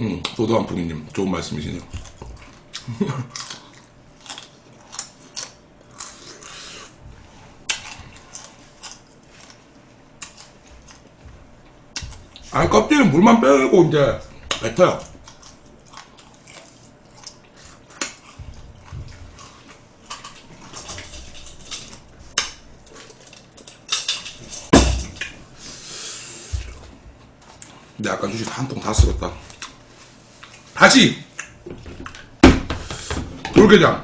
응, 도도한 부기님 좋은 말씀이시네요. 아, 껍질은 물만 빼고 이제 뱉어요. 근데 아까 주식 한 통다 쓸었다. 다시! 돌게장.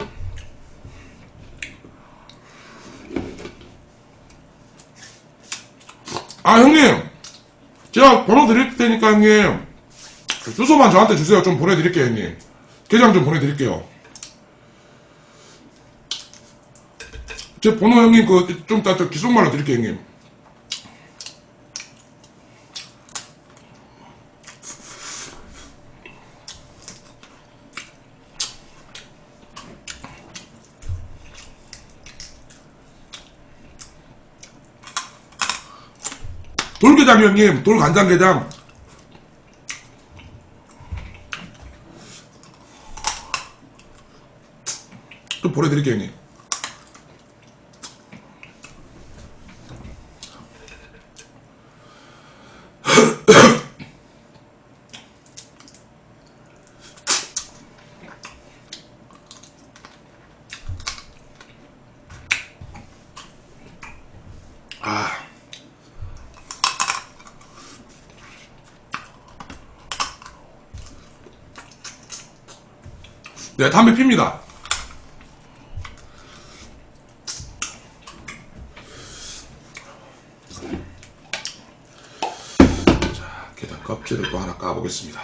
아, 형님! 제가 번호 드릴 테니까, 형님. 그 주소만 저한테 주세요. 좀 보내드릴게요, 형님. 게장 좀 보내드릴게요. 제 번호 형님, 그, 좀 이따 저 기속말로 드릴게요, 형님. 돌게장 형님, 돌 간장게장. 좀 보내드릴게요, 형님. 네, 담배 핍니다. 자, 계란 껍질을 또 하나 까보겠습니다.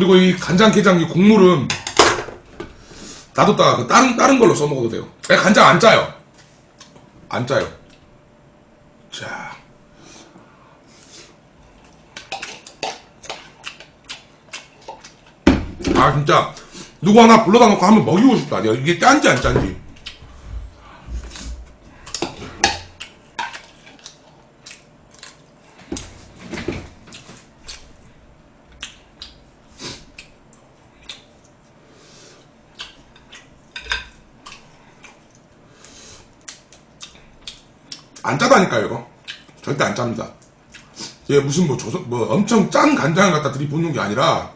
그리고 이 간장게장 이 국물은 놔뒀다가 그 다른 다른 걸로 써 먹어도 돼요. 에, 간장 안 짜요. 안 짜요. 자. 아 진짜 누구 하나 불러다 놓고 한번 먹이고 싶다. 이게 짠지 안 짠지. 안 짜다니까요, 이거. 절대 안 짭니다. 얘 무슨 뭐 조선, 뭐 엄청 짠 간장을 갖다 들이붓는 게 아니라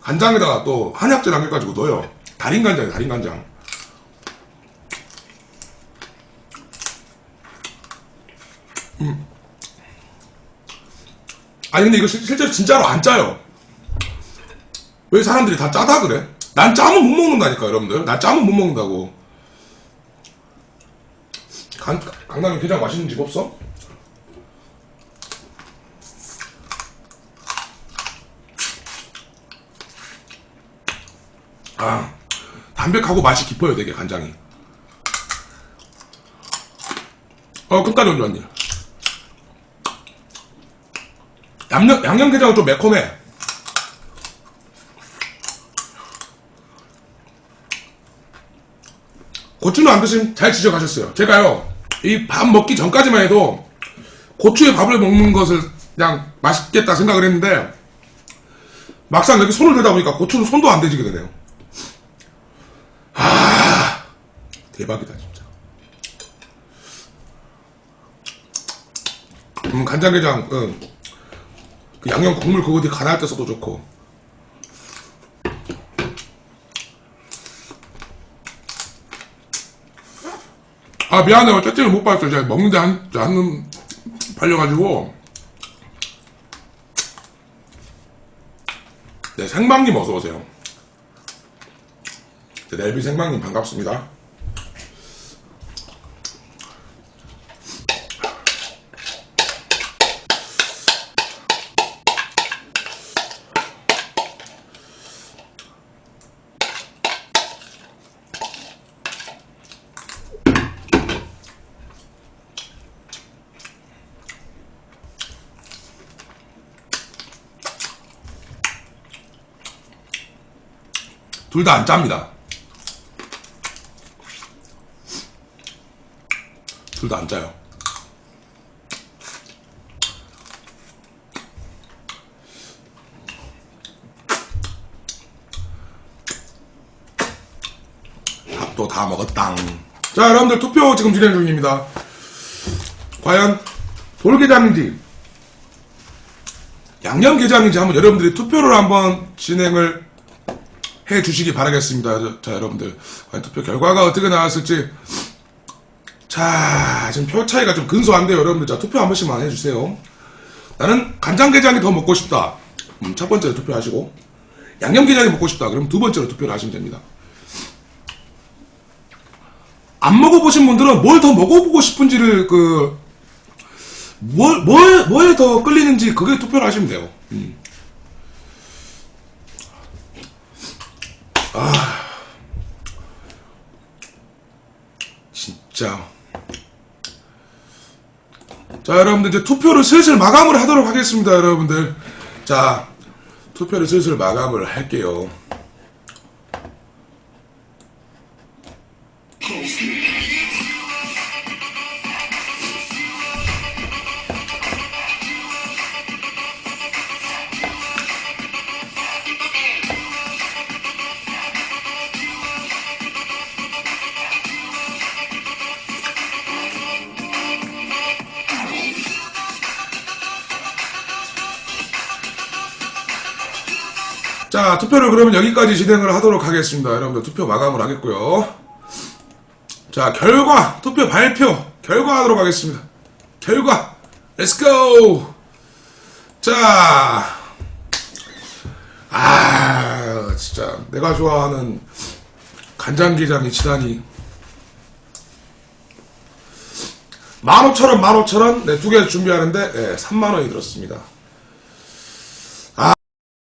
간장에다가 또 한약재랑 해가지고 넣어요. 달인 간장이에요, 달인 간장. 음. 아니, 근데 이거 실, 실제로 진짜로 안 짜요. 왜 사람들이 다 짜다 그래? 난 짜면 못 먹는다니까, 여러분들. 난 짜면 못 먹는다고. 강, 강남에 게장 맛있는 집 없어? 아, 담백하고 맛이 깊어요, 되게 간장이. 어, 끝까지 얹었니? 양념, 양념게장은 좀 매콤해. 고추는 안 드시면 잘 지적하셨어요. 제가요, 이 밥 먹기 전까지만 해도 고추에 밥을 먹는 것을 그냥 맛있겠다 생각을 했는데, 막상 여기 손을 대다 보니까 고추는 손도 안 대지게 되네요. 아, 대박이다, 진짜. 음, 간장게장, 응. 그 양념 국물 그거 어디 간할 때 써도 좋고. 아 미안해요 째째를 못 봤어요. 제가 먹는데 한, 한눈 팔려가지고. 네 생방님 어서오세요. 네, 넬비 생방님 반갑습니다 둘 다 안 짭니다. 둘 다 안 짜요. 밥도 다 먹었당. 자, 여러분들 투표 지금 진행 중입니다. 과연 돌게장인지 양념게장인지 한번 여러분들이 투표를 한번 진행을 해 주시기 바라겠습니다. 저- 자, 여러분들 과연 투표 결과가 어떻게 나왔을지 자, 지금 표 차이가 좀 근소한데요, 여러분들. 자, 투표 한 번씩만 해주세요. 나는 간장게장이 더 먹고 싶다. 음, 첫 번째로 투표하시고 양념게장이 먹고 싶다. 그럼 두 번째로 투표를 하시면 됩니다. 안 먹어보신 분들은 뭘 더 먹어보고 싶은지를 그, 뭘, 뭘, 뭐에 더 끌리는지 그게 투표를 하시면 돼요. 음. 아. 진짜. 자, 여러분들 이제 투표를 슬슬 마감을 하도록 하겠습니다, 여러분들. 자, 투표를 슬슬 마감을 할게요. 자, 투표를 그러면 여기까지 진행을 하도록 하겠습니다. 여러분들 투표 마감을 하겠고요. 자, 결과, 투표 발표, 결과 하도록 하겠습니다. 결과, 렛츠고! 자, 아, 진짜, 내가 좋아하는 간장게장이 지단이 15,000원, 15,000원, 네, 두 개 준비하는데, 네, 3만원이 들었습니다.